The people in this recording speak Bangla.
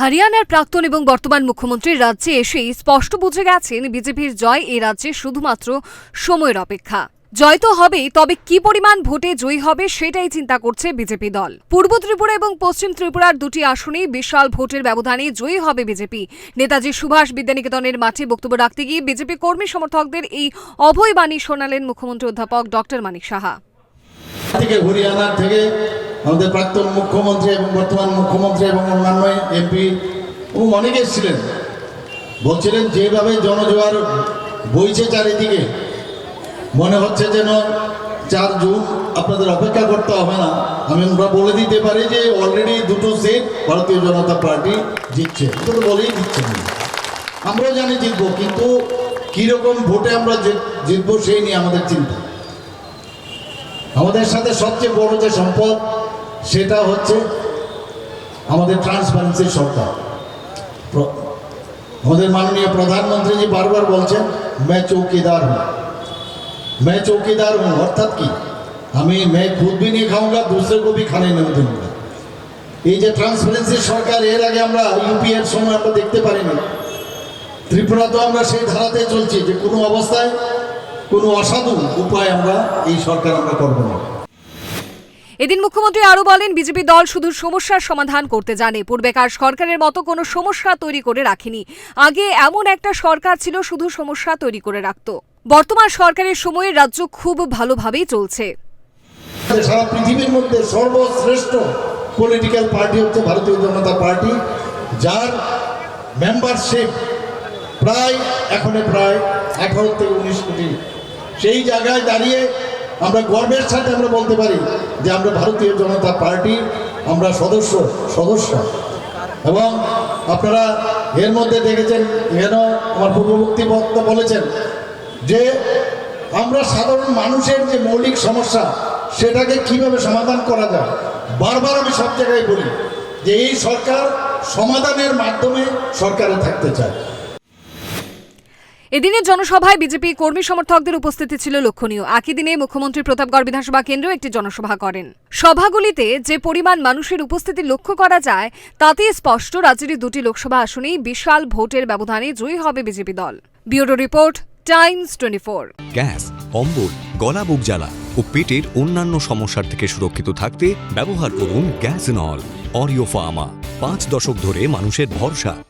হরিয়ানার প্রাক্তন এবং বর্তমান মুখ্যমন্ত্রী রাজ্যে এসেই স্পষ্ট বুঝে গেছেন বিজেপির জয় এই রাজ্যে শুধুমাত্র সময়ের অপেক্ষা। জয় তো হবেই, তবে কি পরিমাণ ভোটে জয়ী হবে সেটাই চিন্তা করছে বিজেপি দল। পূর্ব ত্রিপুরা এবং পশ্চিম ত্রিপুরার দুটি আসনেই বিশাল ভোটের ব্যবধানে জয়ী হবে বিজেপি। নেতাজি সুভাষ বিদ্যানিকেতনের মাঠে বক্তব্য রাখতে গিয়ে বিজেপি কর্মী সমর্থকদের এই অভয় বাণী শোনালেন মুখ্যমন্ত্রী অধ্যাপক ডক্টর মানিক সাহা। থেকে আমাদের প্রাক্তন মুখ্যমন্ত্রী এবং বর্তমান মুখ্যমন্ত্রী এবং অন্যান্য এমপি এবং অনেকে এসেছিলেন। বলছিলেন যেভাবে জনজোয়ার বইছে চারিদিকে, মনে হচ্ছে যেন চার জুন আপনাদের অপেক্ষা করতে হবে না। আমি আমরা বলে দিতে পারি যে অলরেডি দুটো সিট ভারতীয় জনতা পার্টি জিতছে। তো বলেই দিচ্ছে আমরাও জানি জিতবো, কিন্তু কীরকম ভোটে আমরা জিত- জিতবো সেই নিয়ে আমাদের চিন্তা। আমাদের সাথে সবচেয়ে বড় যে সম্পদ সেটা হচ্ছে আমাদের ট্রান্সপারেন্সির সরকার আমাদের মাননীয় প্রধানমন্ত্রীজি বারবার বলছেন মে চৌকিদার হুম মে চৌকিদার हूँ, অর্থাৎ কি? আমি মে खुद भी नहीं खाऊंगा, दूसरे को भी खाने এই যে ট্রান্সপারেন্সির সরকার, এর আগে আমরা ইউপিএর সময় আমরা দেখতে পারিনি। ত্রিপুরা তো আমরা সেই ধারাতে চলছি যে কোনো অবস্থায় কোনো অসাধু উপায় আমরা এই সরকার আমরা করব না। এদিন মুখ্যমন্ত্রী আরও বলেন, বিজেপি দল শুধু সমস্যার সমাধান করতে জানে। পূর্বেকার সরকারের মতো কোনো সমস্যা তৈরি করে রাখেনি। আগে এমন একটা সরকার ছিল, শুধু সমস্যা তৈরি করে রাখত। বর্তমান সরকারের সময়ে রাজ্য খুব ভালোভাবেই চলছে। সারা পৃথিবীর মধ্যে সর্বশ্রেষ্ঠ পলিটিক্যাল পার্টি হচ্ছে ভারতীয় জনতা পার্টি, যার মেম্বারশিপ প্রায়, এখনে প্রায় আঠারো থেকে উনিশ কোটি। সেই জায়গায় দাঁড়িয়ে আমরা গর্বের সাথে আমরা বলতে পারি যে আমরা ভারতীয় জনতা পার্টি, আমরা সদস্য সদস্য। এবং আপনারা এর মধ্যে দেখেছেন এখানেও আমার পূর্ববর্তী বক্তা বলেছেন যে আমরা সাধারণ মানুষের যে মৌলিক সমস্যা, সেটাকে কীভাবে সমাধান করা যায়, বারবার আমি সব জায়গায় বলি যে এই সরকার সমাধানের মাধ্যমে সরকারে থাকতে চায়। এদিনের জনসভায় বিজেপি কর্মী সমর্থকদের উপস্থিতি ছিল লক্ষণীয়। একই দিনে মুখ্যমন্ত্রী প্রতাপগড় বিধানসভা কেন্দ্রেও একটি জনসভা করেন। সভাগুলিতে যে পরিমাণ মানুষের উপস্থিতি লক্ষ্য করা যায়, তাতে স্পষ্ট রাজ্যের দুটি লোকসভা আসনেই বিশাল ভোটের ব্যবধানে জয়ী হবে বিজেপি দল। Bureau report, Times twenty four. Gas, অম্বল, গলা বুক জ্বালা ও পেটের অন্যান্য সমস্যার থেকে সুরক্ষিত থাকতে ব্যবহার করুন গ্যাস নল, অরিও ফার্মা। পাঁচ দশক ধরে মানুষের ভরসা।